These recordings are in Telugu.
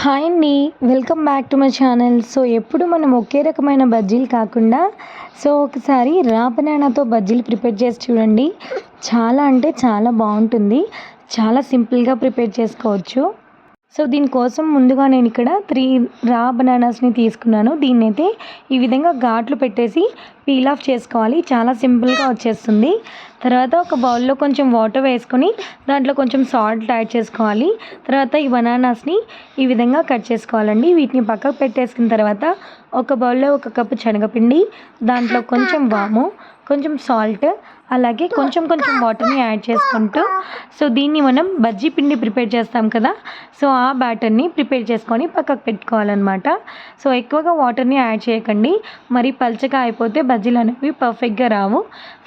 హాయ్ అండి. Welcome back to my channel. So ఎప్పుడు మనం ఒకే రకమైన బజ్జీలు కాకుండా సో ఒకసారి రా బనానాతో బజ్జీలు ప్రిపేర్ చేసి చూడండి. చాలా అంటే చాలా బాగుంటుంది. చాలా సింపుల్గా ప్రిపేర్ చేసుకోవచ్చు. సో దీనికోసం ముందుగా నేను ఇక్కడ త్రీ రా బనానాస్ని తీసుకున్నాను. దీన్నైతే ఈ విధంగా ఘాట్లు పెట్టేసి పీల్ ఆఫ్ చేసుకోవాలి. చాలా సింపుల్గా వచ్చేస్తుంది. తర్వాత ఒక బౌల్లో కొంచెం వాటర్ వేసుకొని దాంట్లో కొంచెం సాల్ట్ యాడ్ చేసుకోవాలి. తర్వాత ఈ బనానాస్ని ఈ విధంగా కట్ చేసుకోవాలండి. వీటిని పక్కకు పెట్టేసుకున్న తర్వాత ఒక బౌల్లో ఒక కప్పు శనగపిండి దాంట్లో కొంచెం వాము కొంచెం సాల్ట్ అలాగే కొంచెం కొంచెం వాటర్ని యాడ్ చేసుకుంటూ సో దీన్ని మనం బజ్జీ పిండి ప్రిపేర్ చేస్తాం కదా? సో ఆ బ్యాటర్ని ప్రిపేర్ చేసుకొని పక్కకు పెట్టుకోవాలన్నమాట. సో ఎక్కువగా వాటర్ని యాడ్ చేయకండి. మరి పల్చగా అయిపోతే బజ్జీలు అనేవి పర్ఫెక్ట్గా రావు.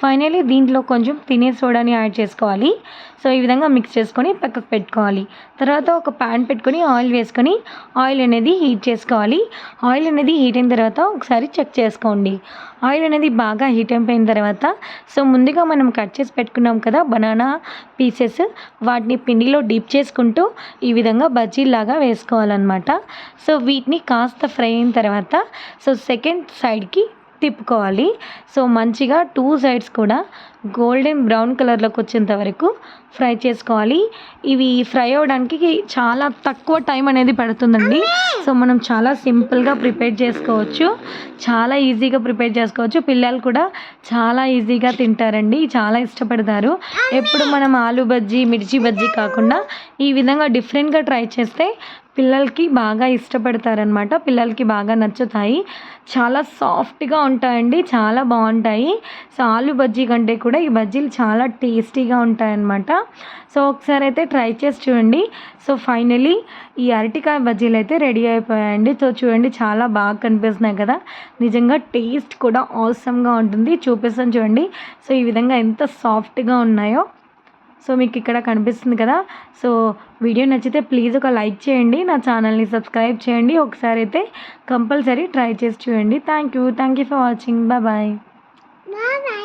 ఫైనలీ దీంట్లో కొంచెం తినే సోడాని యాడ్ చేసుకోవాలి. సో ఈ విధంగా మిక్స్ చేసుకొని పక్కకు పెట్టుకోవాలి. తర్వాత ఒక ప్యాన్ పెట్టుకొని ఆయిల్ వేసుకొని ఆయిల్ అనేది హీట్ చేసుకోవాలి. ఆయిల్ అనేది హీట్ అయిన తర్వాత ఒకసారి చెక్ చేసుకోండి. ఆయిల్ అనేది బాగా హీట్ అయిపోయిన తర్వాత సో ముందుగా మనం కట్ చేసి పెట్టుకున్నాం కదా బనానా పీసెస్ వాటిని పిండిలో డీప్ చేసుకుంటూ ఈ విధంగా బజ్జీలాగా వేసుకోవాలన్నమాట. సో వీటిని కాస్త ఫ్రై అయిన తర్వాత సో సెకండ్ సైడ్కి తిప్పుకోవాలి. సో మంచిగా టూ సైడ్స్ కూడా గోల్డెన్ బ్రౌన్ కలర్లోకి వచ్చేంత వరకు ఫ్రై చేసుకోవాలి. ఇవి ఫ్రై అవ్వడానికి చాలా తక్కువ టైం అనేది పడుతుందండి. సో మనం చాలా సింపుల్గా ప్రిపేర్ చేసుకోవచ్చు. చాలా ఈజీగా ప్రిపేర్ చేసుకోవచ్చు. పిల్లలు కూడా చాలా ఈజీగా తింటారండి. చాలా ఇష్టపడతారు. ఎప్పుడు మనం ఆలు బజ్జీ మిర్చి బజ్జీ కాకుండా ఈ విధంగా డిఫరెంట్గా ట్రై చేస్తే పిల్లలకి బాగా ఇష్టపడతారనమాట పిల్లలకి బాగా నచ్చుతాయి. చాలా సాఫ్ట్గా ఉంటాయండి. చాలా బాగుంటాయి. సో ఆలు బజ్జీ కంటే కూడా కూడా ఈ బజ్జీలు చాలా టేస్టీగా ఉంటాయన్నమాట. సో ఒకసారి అయితే ట్రై చేసి చూడండి. సో ఫైనలీ ఈ అరటికాయ బజ్జీలు అయితే రెడీ అయిపోయాయండి. సో చూడండి చాలా బాగా కనిపిస్తున్నాయి కదా. నిజంగా టేస్ట్ కూడా ఆసమ్గా ఉంటుంది. చూపిస్తాను చూడండి. సో ఈ విధంగా ఎంత సాఫ్ట్గా ఉన్నాయో. సో మీకు ఇక్కడ కనిపిస్తుంది కదా. సో వీడియో నచ్చితే ప్లీజ్ ఒక లైక్ చేయండి. నా ఛానల్ని సబ్స్క్రైబ్ చేయండి. ఒకసారి అయితే కంపల్సరీ ట్రై చేసి చూడండి. Thank you thank you for watching. Bye. Bye.